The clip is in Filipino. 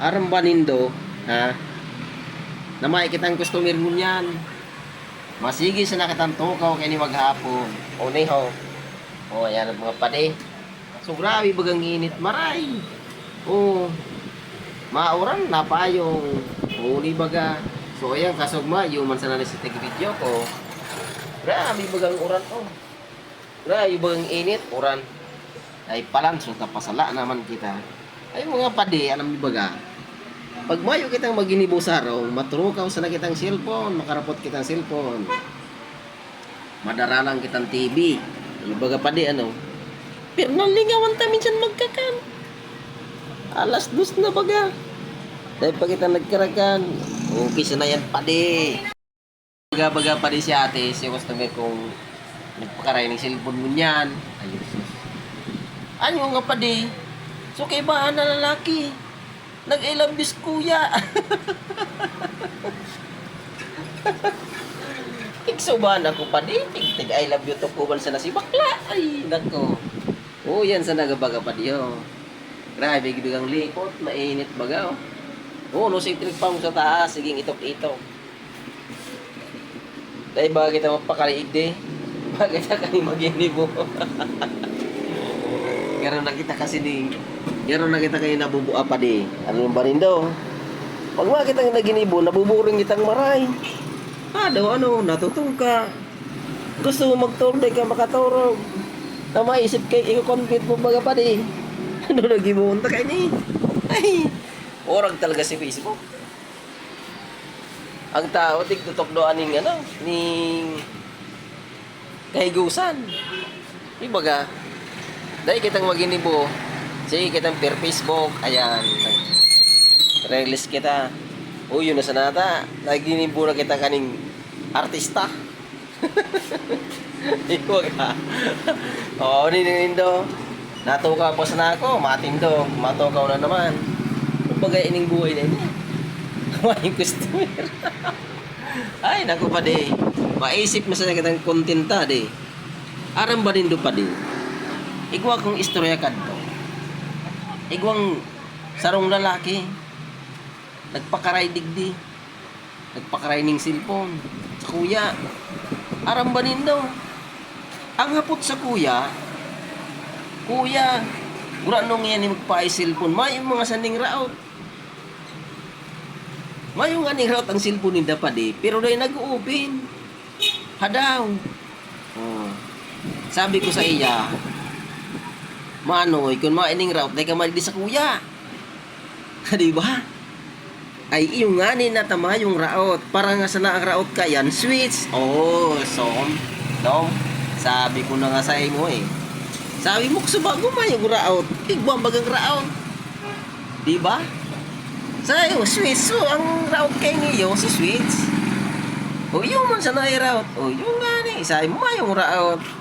Aram ba nindo, ha? Na makikitang customer mo niyan. Masigi sa nakitang tukaw kay ni maghapon. O niho. O ayan ang mga pade. So grabe bagang init maray. O mauran na pa yung huli baga. So ayan kasugma yung man sana sa video ko. Grabe bagang uran oh. Grabe bagang init uran. Ay palan so tapasala naman kita. Ay mga pade alam ni baga. Pag mayo kitang maginibo sa araw, maturukaw sa na kitang cellphone, makarapot kitang cellphone. Madaralang kitang TV. Ano baga pa di ano? Pero nalingawan ta minsan magkakan. Alas dos na baga. Dahil pa kita nagkarakan. Okay sa na yan pa di. Baga baga pa di si ate, si customer kung nagpakaray ng cellphone mo niyan. Sus. Ano nga pa di? So kay ba na lalaki? Nag-ilambis kuya. Iksuban ako pa di. Tig, I love you to kuban sa nasi bakla. Ay, nako. Oh, yan sa nagabaga pa diyo. Grabe, gibigang likot. Mainit baga, oh. Oh, no, si trip pa mo sa taas. Siging itok-itok. Dahil baga kita mapakaliig di. Baga kita kani magyanibo. Garo na kita kasi di. Garo na kita kayo nabubuha pa di. Ano ba rin daw? Pag mga kitang naginibo, nabuburing kitang maray. Ah, daw ano, natutong ka. Gusto mo magturday ka makaturog. Na maisip kay i-compete mo baga pa di. Ano nagimunta kay ni? Ay, orag talaga si Facebook. Ang tao, tigtutok doon ning ano, ning kahigusan. Ibaga, dahil kitang maginibo, sige kitang per Facebook, ayan. Reglis kita. O yun na sa nata, naginibo na kita kaning artista. Ibaga. Oo, ninindo. Natuka po sa nako, matindo, matukaw na naman. Kumbaga ining buhay na niya. Kumain customer. Ay, naku pa di. Maisip mo sa kitang kontenta di. Aram ba din do pa di? Igwa kong istorya kadto. Igwang sarong lalaki. Nagpakaray digdi. Nagpakaray ning cellphone. Sa kuya. Aram ba din daw? Ang hapot sa kuya, Kuya, gura nung yan magpaay cellphone, may mga sanding raot. May yung aning raot ang cellphone ni dapat eh, pero dahil nag-open. Hadaw. Oh. Sabi ko sa iya, Manoy, kung maining route, dahil ka malidi sa kuya. Di ba? Ay, yung nga ni natama yung route. Para nga sana ang route ka yan, switch. Oh, so, no? Sabi ko na nga sa imo eh. Sabi mo, subago man yung raot. Igbuang bagang raot. Di ba? Sa iyo, switch. So, ang raot kay niyo, si switch. O, yung man sa na raot. O, yung nga ni. Sabi mo, yung raot.